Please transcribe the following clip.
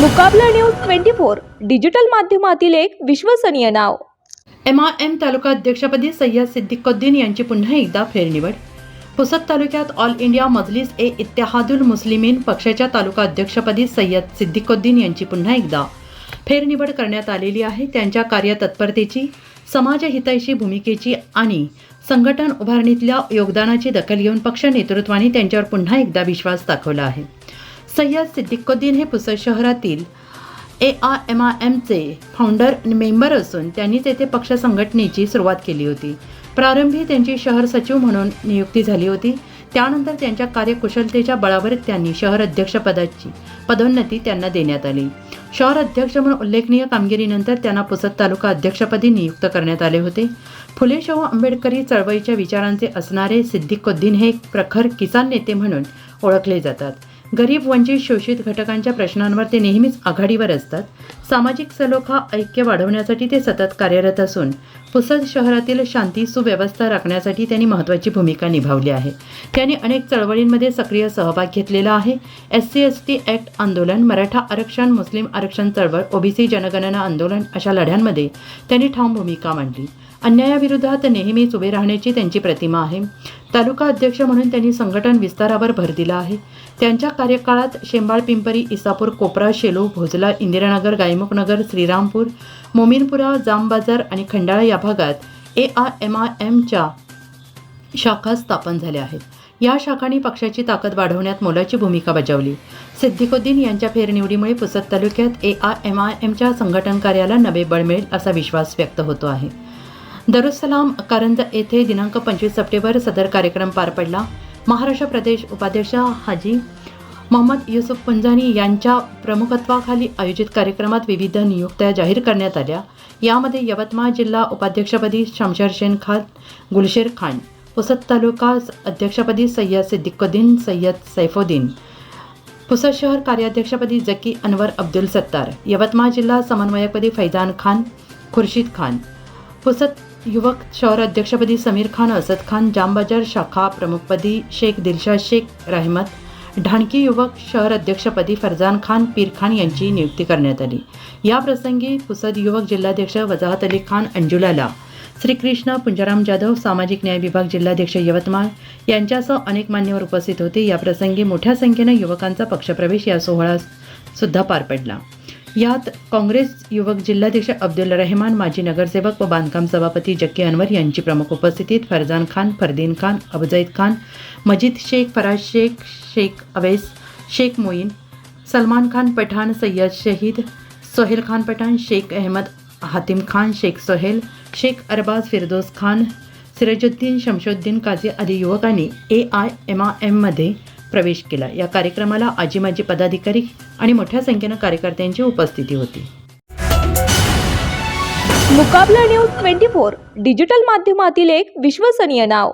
Mukabla news twenty four digital माध्यमातील एक विश्वसनीय नाव. एम आर एम तालुका अध्यक्षपदी सय्यद सिद्दीकुद्दीन यांची पुन्हा एकदा फेरनिवड. पुसद तालुक्यात ऑल इंडिया मजलिस ए इत्तेहादुल मुस्लिमीन पक्षाच्या तालुका अध्यक्षपदी सय्यद सिद्दीकुद्दीन यांची पुन्हा एकदा फेरनिवड करण्यात आलेली आहे. त्यांच्या कार्यतत्परतेची समाजहितैषी भूमिकेची आणि संघटन उभारणीतल्या योगदानाची दखल घेऊन पक्ष नेतृत्वाने त्यांच्यावर पुन्हा एकदा विश्वास दाखवला आहे. सय्यद सिद्दीकुद्दीन हे पुसद शहरातील ए आय एम आय एमचे फाउंडर आणि मेंबर असून त्यांनी तेथे पक्ष संघटनेची सुरुवात केली होती. प्रारंभी त्यांची शहर सचिव म्हणून नियुक्ती झाली होती. त्यानंतर त्यांच्या कार्यकुशलतेच्या बळावर त्यांनी शहर अध्यक्षपदाची पदोन्नती त्यांना देण्यात आली. शहर अध्यक्ष म्हणून उल्लेखनीय कामगिरीनंतर त्यांना पुसद तालुका अध्यक्षपदी नियुक्त करण्यात आले होते. फुले शाहू आंबेडकरी चळवळीच्या विचारांचे असणारे सिद्दीकुद्दीन हे एक प्रखर किसान नेते म्हणून ओळखले जातात. गरीब वंचित शोषित घटकांच्या प्रश्नांवर ते नेहमीच आघाडीवर असतात. सामाजिक सलोखा ऐक्य वाढवण्यासाठी ते सतत कार्यरत असून पुसद शहरातील शांती सुव्यवस्था राखण्यासाठी त्यांनी महत्त्वाची भूमिका निभावली आहे. त्यांनी अनेक चळवळींमध्ये सक्रिय सहभाग घेतलेला आहे. S C S T act आंदोलन मराठा आरक्षण मुस्लिम आरक्षण चळवळ ओबीसी जनगणना आंदोलन अशा लढ्यांमध्ये त्यांनी ठाम भूमिका मांडली. अन्यायाविरोधात नेहमीच उभे राहण्याची त्यांची प्रतिमा आहे. तालुका अध्यक्ष म्हणून त्यांनी संघटन विस्तारावर भर दिला आहे. त्यांच्या कार्यकाळात शेंबाळ पिंपरी इसापूर कोपरा शेलू भोजला इंदिरानगर गायमुखनगर श्रीरामपूर मोमीनपुरा जामबाजार आणि खंडाळा या भागात ए आय एम आय एमच्या शाखा स्थापन झाल्या आहेत. या शाखांनी पक्षाची ताकद वाढवण्यात मोलाची भूमिका बजावली. सिद्दिकुद्दीन यांच्या फेरनिवडीमुळे पुसद तालुक्यात ए आय एम आय एमच्या संघटन कार्याला नवे बळ मिळेल असा विश्वास व्यक्त होतो आहे. दरुसलाम करंज येथे दिनांक पंचवीस सप्टेंबर सदर कार्यक्रम पार पडला. महाराष्ट्र प्रदेश उपाध्यक्ष हाजी मोहम्मद युसुफ पुंजानी यांच्या प्रमुखत्वाखाली आयोजित कार्यक्रमात विविध नियुक्त्या जाहीर करण्यात आल्या. यामध्ये यवतमाळ जिल्हा उपाध्यक्षपदी शमशेर शेन खान गुलशेर खान पुसद तालुका अध्यक्षपदी सय्यद सिद्दीकुद्दीन सय्यद सैफुद्दीन पुसद शहर कार्याध्यक्षपदी जकी अनवर अब्दुल सत्तार यवतमाळ जिल्हा समन्वयकपदी फैजान खान खुर्शीद खान फुसत युवक शहर अध्यक्षपदी समीर खान असद खान जामबाजार शाखा प्रमुखपदी शेख दिलशाद शेख रहमत ढाणकी युवक शहर अध्यक्षपदी फरजान खान पीर खान यांची नियुक्ती करण्यात आली. या प्रसंगी पुसद युवक जिल्हाध्यक्ष वजाहत अली खान अंजुलाला श्रीकृष्ण पुंजाराम जाधव सामाजिक न्याय विभाग जिल्हाध्यक्ष यवतमाळ यांच्यासह अनेक मान्यवर उपस्थित होते. या प्रसंगी मोठ्या संख्येनं युवकांचा पक्षप्रवेश या सोहळा सुद्धा पार पडला. यात काँग्रेस युवक जिल्हाध्यक्ष अब्दुल रहमान माजी नगरसेवक व बांधकाम सभापती जक्की अनवर यांची प्रमुख उपस्थितीत फरजान खान फरदीन खान अबजैद खान मजीद शेख फराज शेख शेख अवेस शेख मोईन सलमान खान पठाण सय्यद शहीद सोहेल खान पठाण शेख अहमद हातिम खान शेख सोहेल शेख अरबाज फिरदोस खान सिराजुद्दीन शमशुद्दीन काझी आदी युवकांनी ए आय एम आय एममध्ये प्रवेश केला. या कार्यक्रमाला आजी माजी पदाधिकारी आणि मोठ्या संख्येनं कार्यकर्त्यांची उपस्थिती होती. Mukabla news twenty four digital माध्यमातील एक विश्वसनीय नाव.